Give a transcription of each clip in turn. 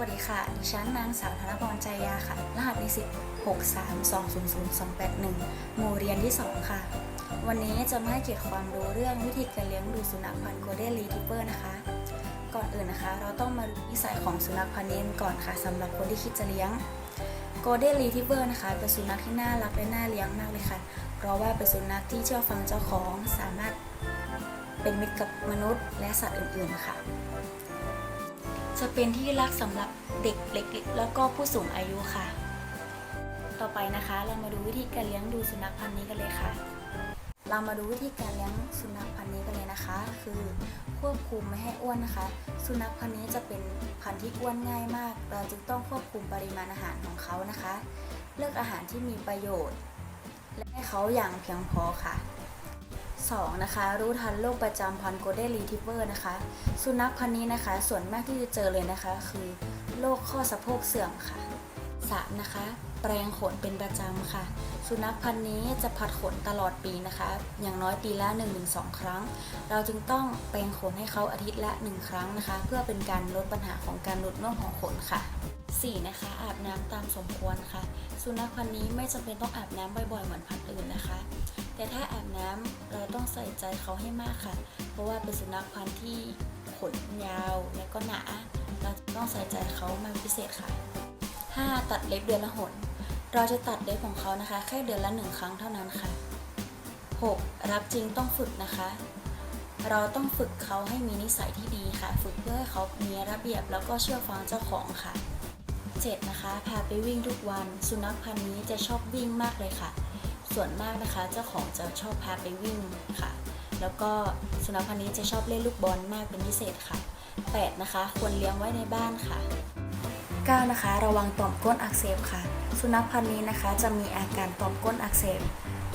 วัสดีค่ะ ดิฉันนางสาวธนพรใจยาค่ะ รหัสในสิบ632000281 หมู่เรียนที่ 2 ค่ะ วันนี้จะมาให้เกียรติความรู้เรื่องวิธีการเลี้ยงดูสุนัขพันธุ์โกลเด้นรีทิเวอร์นะคะ ก่อนอื่นนะคะ เราต้องมาดูนิสัยของสุนัขพันธุ์นี้ก่อนค่ะสำหรับคนที่คิดจะเลี้ยงโกลเด้นรีทิเวอร์นะคะ เป็นสุนัขที่น่ารักและน่าเลี้ยงมากเลยค่ะ เพราะว่าเป็นสุนัขที่เชื่อฟังเจ้าของสามารถเป็นมิตรกับมนุษย์และสัตว์อื่นๆค่ะ จะเป็นที่รักสำหรับเด็กเล็กๆแล้วก็ผู้สูงอายุค่ะ ต่อไปนะคะเรามาดูวิธีการเลี้ยงดูสุนัขพันธุ์นี้กันเลยค่ะ เรามาดูวิธีการเลี้ยงสุนัขพันธุ์นี้กันเลยนะคะ คือควบคุมไม่ให้อ้วนนะคะ สุนัขพันธุ์นี้จะเป็นพันธุ์ที่อ้วนง่ายมาก เราจึงต้องควบคุมปริมาณอาหารของเขานะคะ เลือกอาหารที่มีประโยชน์ และให้เขาอย่างเพียงพอค่ะ 2. นะคะรู้ทันโรคประจำพันธุ์โกลเด้นรีทิเวอร์นะคะ สุนัขพันธุ์นี้นะคะ ส่วนมากที่จะเจอเลยนะคะ คือโรคข้อสะโพกเสื่อมค่ะ 3. นะคะ แปรงขนเป็นประจำค่ะ สุนัขพันธุ์นี้จะผัดขนตลอดปีนะคะ อย่างน้อยปีละ 1-2 ครั้ง เราจึงต้องแปรงขนให้เขาอาทิตย์ละ 1 ครั้งนะคะ เพื่อเป็นการลดปัญหาของการหลุดร่วงของขนค่ะ 4. นะคะ อาบน้ำตามสมควรค่ะ สุนัขพันธุ์นี้ไม่จำเป็นต้องอาบน้ำบ่อยๆ เหมือนพันธุ์อื่นนะคะ แต่ถ้าอาบน้ำเรา ต้องใส่ใจเขาให้มากค่ะ เพราะว่าเป็นสุนัขพันธุ์ที่ขนยาวและก็หนา เราจะต้องใส่ใจเขามากพิเศษค่ะ 5. ตัดเล็บเดือนละหน เราจะตัดเล็บของเขานะคะ แค่เดือนละหนึ่งครั้งเท่านั้นค่ะ 6. รับจริงต้องฝึกนะคะ เราต้องฝึกเขาให้มีนิสัยที่ดีค่ะ ฝึกเพื่อให้เขามีระเบียบแล้วก็เชื่อฟังเจ้าของค่ะ 7. นะคะ พาไปวิ่งทุกวัน สุนัขพันธุ์นี้จะชอบวิ่งมากเลยค่ะ ส่วนมากนะคะ เจ้าของจะชอบพาไปวิ่งค่ะ แล้วก็สุนัขพันธุ์นี้จะชอบเล่นลูกบอลมากเป็นพิเศษค่ะ 8. นะคะ ควรเลี้ยงไว้ในบ้านค่ะ 9. นะคะ ระวังต่อมก้นอักเสบค่ะ สุนัขพันธุ์นี้นะคะจะมีอาการต่อมก้นอักเสบ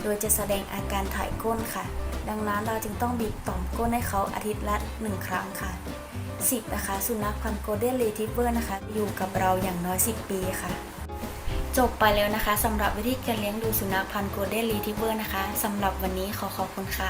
โดยจะแสดงอาการถ่ายก้นค่ะ ดังนั้นเราจึงต้องบีบต่อมก้นให้เขาอาทิตย์ละ 1 ครั้งค่ะ 10. นะคะ สุนัขพันธุ์โกลเด้นรีทิเวอร์นะคะ อยู่กับเราอย่างน้อย 10 ปีค่ะ จบไปแล้วนะคะสำหรับวิธีการเลี้ยงดูสุนัขพันธุ์โกลเด้นรีทิเวอร์นะคะสำหรับวันนี้ขอขอบคุณค่ะ